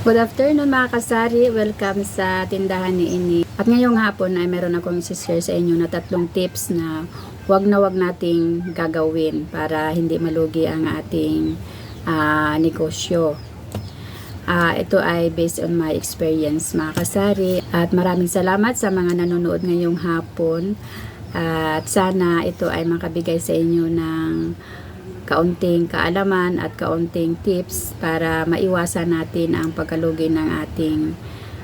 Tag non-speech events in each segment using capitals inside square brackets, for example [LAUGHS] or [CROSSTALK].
Good afternoon mga kasari. Welcome sa tindahan ni Ini. At ngayong hapon ay meron akong share sa inyo na tatlong tips na wag na wag nating gagawin para hindi malugi ang ating ah, negosyo. Ah, ito ay based on my experience mga kasari. At maraming salamat sa mga nanonood ngayong hapon. At sana ito ay makabigay sa inyo ng kaunting kaalaman at kaunting tips para maiwasan natin ang pagkalugi ng ating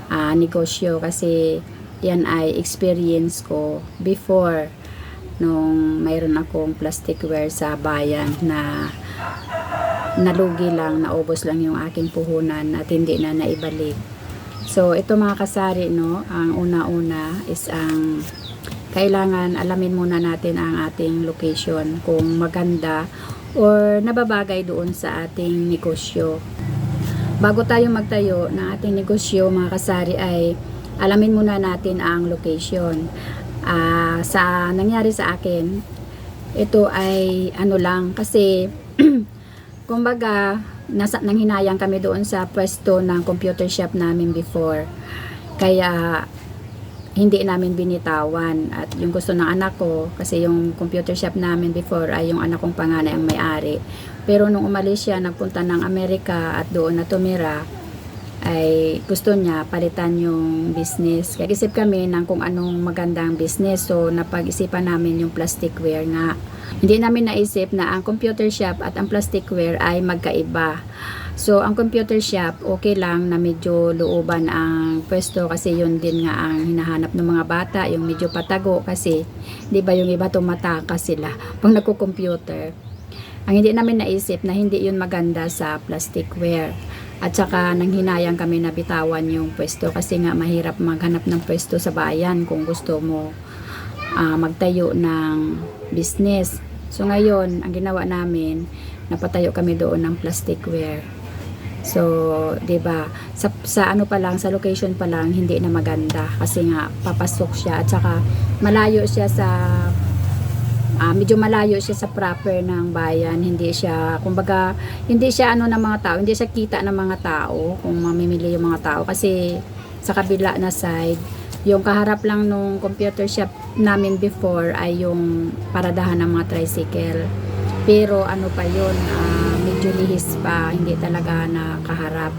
ah, negosyo kasi yan ay experience ko before nung mayroon akong plasticware sa bayan na nalugi lang, naubos lang yung aking puhunan at hindi na naibalik. So, ito mga kasari, no, ang una-una is ang kailangan alamin muna natin ang ating location kung maganda or nababagay doon sa ating negosyo. Bago tayo magtayo ng ating negosyo mga kasari ay alamin muna natin ang location. Ah, sa nangyari sa akin, ito ay ano lang kasi [CLEARS THROAT] kumbaga nasa nanghinayang kami doon sa pwesto ng computer shop namin before. Kaya hindi namin binitawan. At yung gusto ng anak ko kasi yung computer shop namin before ay yung anak kong panganay ang may-ari. Pero nung umalis siya nagpunta ng Amerika at doon na tumira ay gusto niya palitan yung business kaya isip kami ng kung anong magandang business so napag-isipan namin yung plasticware nga hindi namin naisip na ang computer shop at ang plasticware ay magkaiba So, ang computer shop, okay lang na medyo looban ang pwesto kasi yun din nga ang hinahanap ng mga bata, yung medyo patago kasi, di ba yung iba tumataka sila [LAUGHS] pag nagko-computer. Ang hindi namin naisip na hindi yun maganda sa plasticware. At saka nang hinayang kami na bitawan yung pwesto kasi nga mahirap maghanap ng pwesto sa bayan kung gusto mo ah, magtayo ng business. So ngayon, ang ginawa namin, napatayo kami doon ng plasticware. So, 'di ba? Sa, sa ano pa lang, sa location pa lang hindi na maganda kasi nga papasok siya at saka malayo siya sa ah, medyo malayo siya sa proper ng bayan, hindi siya kumbaga hindi siya ano ng mga tao, hindi siya kita ng mga tao kung mamimili yung mga tao kasi sa kabila na side yung kaharap lang nung computer shop namin before ay yung paradahan ng mga tricycle. Pero ano pa yun, ah, medyo lihis pa, hindi talaga nakaharap.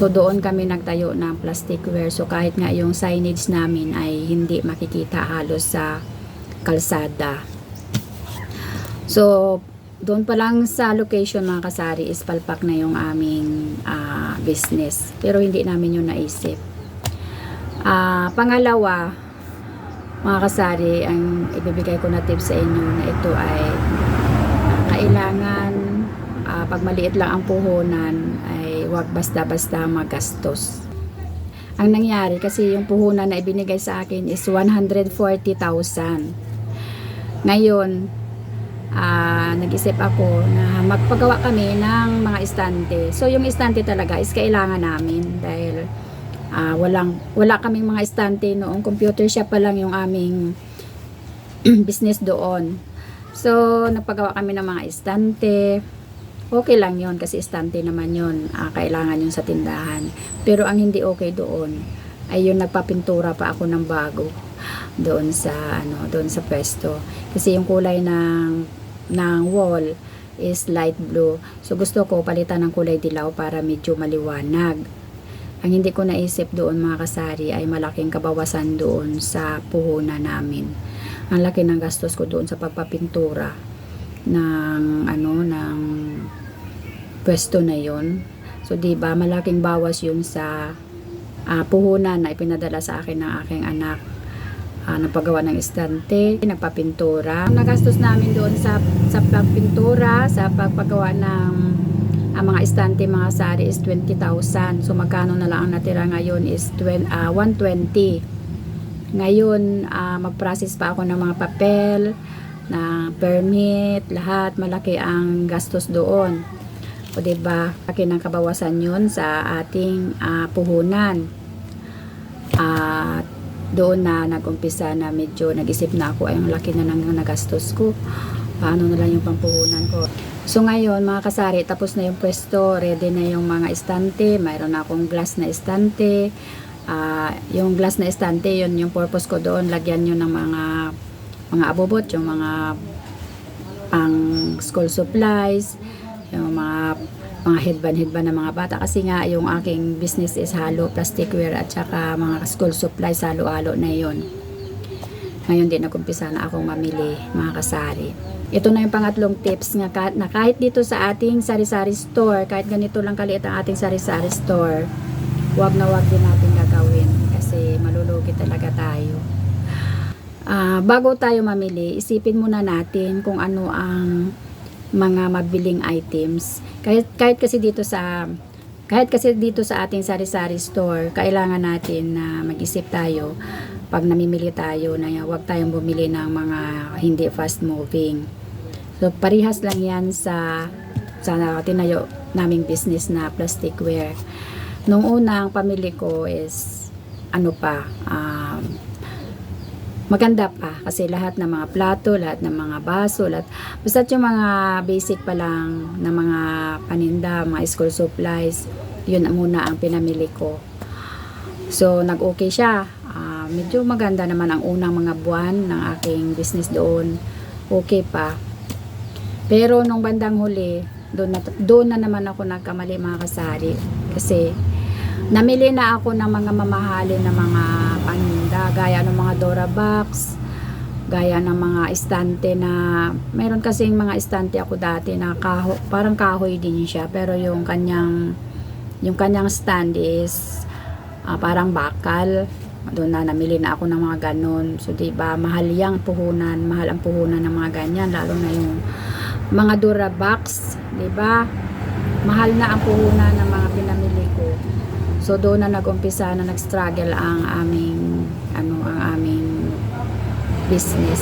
So doon kami nagtayo ng plasticware. So kahit nga yung signage namin ay hindi makikita halos sa kalsada. So doon pa lang sa location mga kasari is palpak na yung aming ah, business. Pero hindi namin yun naisip. Ah, pangalawa, mga kasari, ang ibibigay ko na tips sa inyo na ito ay kailangan ah, pag maliit lang ang puhunan ay wag basta-basta magastos. Ang nangyari kasi yung puhunan na ibinigay sa akin is 140,000. Ngayon, ah, nag-isip ako na magpagawa kami ng mga istante. So yung istante talaga is kailangan namin dahil ah, walang wala kaming mga istante noong computer shop pa lang yung aming [CLEARS THROAT] business doon. So nagpagawa kami ng mga istante. Okay lang yon kasi istante naman yon ah, kailangan yun sa tindahan. Pero ang hindi okay doon ay yung nagpapintura pa ako ng bago doon sa ano doon sa pwesto kasi yung kulay ng ng wall is light blue. So gusto ko palitan ng kulay dilaw para medyo maliwanag. Ang hindi ko naisip doon mga kasari ay malaking kabawasan doon sa puhunan namin. Ang laki ng gastos ko doon sa pagpapintura ng ano ng pwesto na yon so di ba malaking bawas yun sa ah, puhunan na ipinadala sa akin ng aking anak uh, nagpagawa ng estante, nagpapintura. Ang nagastos namin doon sa sa pagpintura, sa pagpagawa ng ang mga estante, mga sari is 20,000. So magkano na lang ang natira ngayon is 20, ah, 120. Ngayon, ah, mag-process pa ako ng mga papel, na permit, lahat, malaki ang gastos doon. O diba, laki ng kabawasan yun sa ating ah, puhunan. At doon na nagumpisa na medyo nag-isip na ako ay ang laki na nang nagastos ko paano na lang yung pampuhunan ko So ngayon mga kasari, tapos na yung pwesto, ready na yung mga estante, mayroon na akong glass na estante. Ah, yung glass na estante, yun yung purpose ko doon, lagyan nyo ng mga mga abobot, yung mga pang school supplies, yung mga mga headband headband ng mga bata. Kasi nga yung aking business is halo plasticware at saka mga school supplies halo-halo na yon ngayon din nagumpisa na akong mamili mga kasari. Ito na yung pangatlong tips nga kahit, na kahit dito sa ating sari-sari store kahit ganito lang kaliit ang ating sari-sari store wag na wag din natin gagawin kasi malulugi talaga tayo. Ah, bago tayo mamili, isipin muna natin kung ano ang mga mabiling items. Kahit, kahit kasi dito sa kahit kasi dito sa ating sari-sari store, kailangan natin na mag-isip tayo pag namimili tayo na huwag tayong bumili ng mga hindi fast moving. So parihas lang yan sa sa tinayo naming business na plasticware. Nung unang pamili ko is ano pa, um, maganda pa kasi lahat ng mga plato, lahat ng mga baso, lahat basta yung mga basic pa lang na mga paninda, mga school supplies, yun muna ang pinamili ko. So nag-okay siya. Ah, medyo maganda naman ang unang mga buwan ng aking business doon. Okay pa. Pero nung bandang huli, doon na, doon na naman ako nagkamali mga kasari. Kasi namili na ako ng mga mamahalin na mga paninda gaya ng mga Dora box gaya ng mga estante na meron kasing mga estante ako dati na kaho, parang kahoy din siya pero yung kanyang yung kanyang stand is ah, parang bakal. Doon na namili na ako ng mga ganon so di ba mahal yang puhunan mahal ang puhunan ng mga ganyan lalo na yung mga Dura box di ba? Mahal na ang puhunan ng mga pinamili ko So doon na nag-umpisa na nag-struggle ang aming ano ang aming business.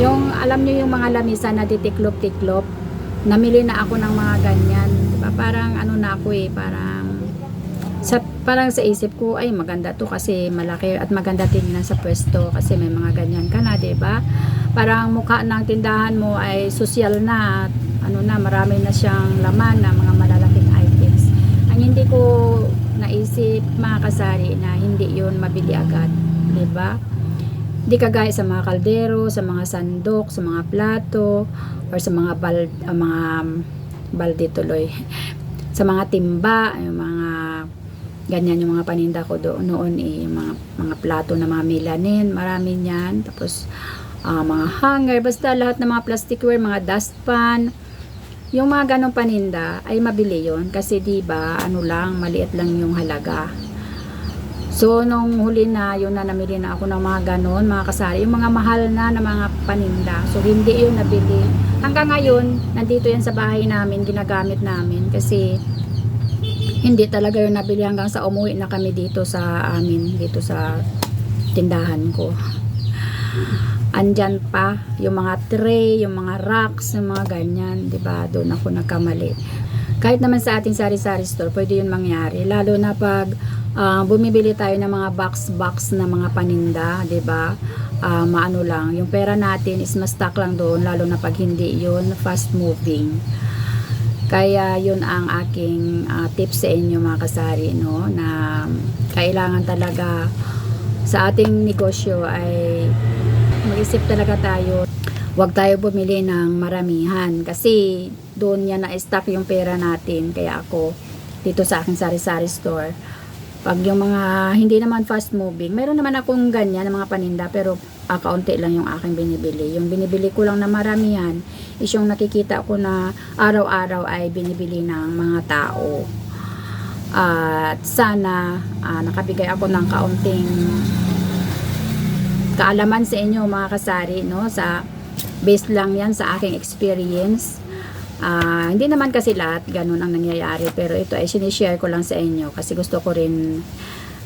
Yung alam niyo yung mga lamisa na titiklop-tiklop, namili na ako ng mga ganyan. Diba? Parang ano na ako eh, parang sa parang sa isip ko ay maganda to kasi malaki at maganda tingnan sa pwesto kasi may mga ganyan ka na, 'di ba? Parang mukha ng tindahan mo ay social na, ano na, marami na siyang laman na mga malalaking items. Ang hindi ko naisip mga kasari na hindi yun mabili agad, 'di ba? Hindi kagaya sa mga kaldero, sa mga sandok, sa mga plato, or sa mga bal ah, mga balde tuloy. [LAUGHS] sa mga timba, yung mga ganyan yung mga paninda ko doon noon eh, yung mga mga plato na mga melanin, marami niyan. Tapos ah, mga hanger, basta lahat ng mga plasticware, mga dustpan, yung mga ganong paninda ay mabili yon kasi 'di ba ano lang maliit lang yung halaga. So nung huli na yun na namili na ako ng mga ganon, mga kasari, yung mga mahal na na mga paninda. So hindi yun nabili. Hanggang ngayon, nandito yan sa bahay namin, ginagamit namin kasi hindi talaga yun nabili hanggang sa umuwi na kami dito sa amin, dito sa tindahan ko andyan pa yung mga tray, yung mga racks, yung mga ganyan, 'di ba? Doon ako nagkamali. Kahit naman sa ating sari-sari store, pwede yun mangyari. Lalo na pag ah, bumibili tayo ng mga box-box na mga paninda, 'di ba? Ah, maano lang, yung pera natin is ma-stock lang doon, lalo na pag hindi yun fast moving. Kaya yun ang aking ah, tips sa inyo mga kasari, no? Na kailangan talaga sa ating negosyo ay mag-isip talaga tayo. Wag tayo bumili ng maramihan kasi doon yan na-stack yung pera natin. Kaya ako dito sa aking sari-sari store. Pag yung mga hindi naman fast moving meron naman akong ganyan ng mga paninda pero ah, lang yung aking binibili. Yung binibili ko lang na maramihan is yung nakikita ko na araw-araw ay binibili ng mga tao. At sana ah, nakabigay ako ng kaunting kaalaman sa inyo mga kasari no sa based lang yan sa aking experience Ah, hindi naman kasi lahat ganun ang nangyayari pero ito ay sinishare ko lang sa inyo kasi gusto ko rin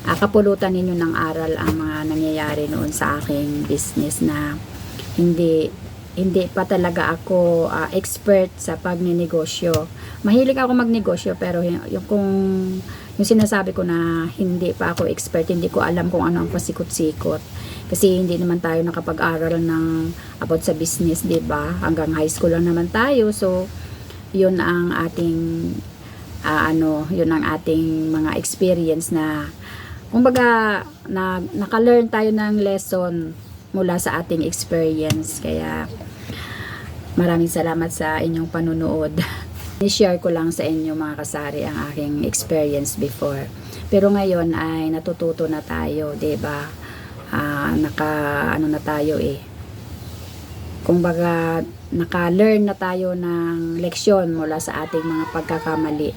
ah, kapulutan ninyo ng aral ang mga nangyayari noon sa aking business na hindi hindi pa talaga ako ah, expert sa pagninegosyo. Mahilig ako magnegosyo pero yung kung yung sinasabi ko na hindi pa ako expert, hindi ko alam kung ano ang pasikot-sikot. Kasi hindi naman tayo nakapag-aral ng about sa business, 'di ba? Hanggang high school lang naman tayo. So yun ang ating ah, ano, yun ang ating mga experience na kumbaga na naka-learn tayo ng lesson mula sa ating experience. Kaya maraming salamat sa inyong panunood. [LAUGHS] I-share ko lang sa inyo mga kasari ang aking experience before. Pero ngayon ay natututo na tayo, 'di ba? Naka ano na tayo eh. Kumbaga naka-learn na tayo ng leksyon mula sa ating mga pagkakamali.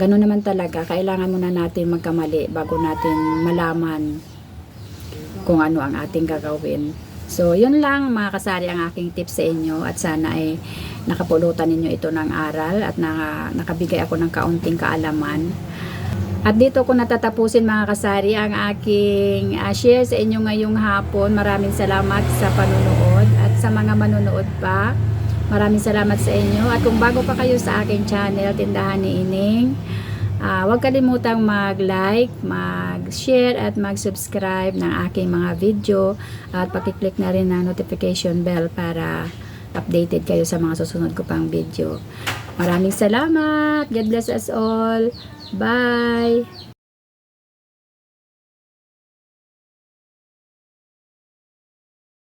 Ganun naman talaga, kailangan muna natin magkamali bago natin malaman kung ano ang ating gagawin. So, yun lang mga kasari ang aking tips sa inyo at sana ay nakapulutan ninyo ito ng aral at na, nakabigay ako ng kaunting kaalaman. At dito ko natatapusin mga kasari ang aking ah, share sa inyo ngayong hapon. Maraming salamat sa panunood at sa mga manunood pa. Maraming salamat sa inyo. At kung bago pa kayo sa aking channel, Tindahan ni Ining, ah, huwag kalimutang mag-like, mag-share at mag-subscribe ng aking mga video at pakiclick na rin ng notification bell para updated kayo sa mga susunod ko pang video. Maraming salamat. God bless us all. Bye.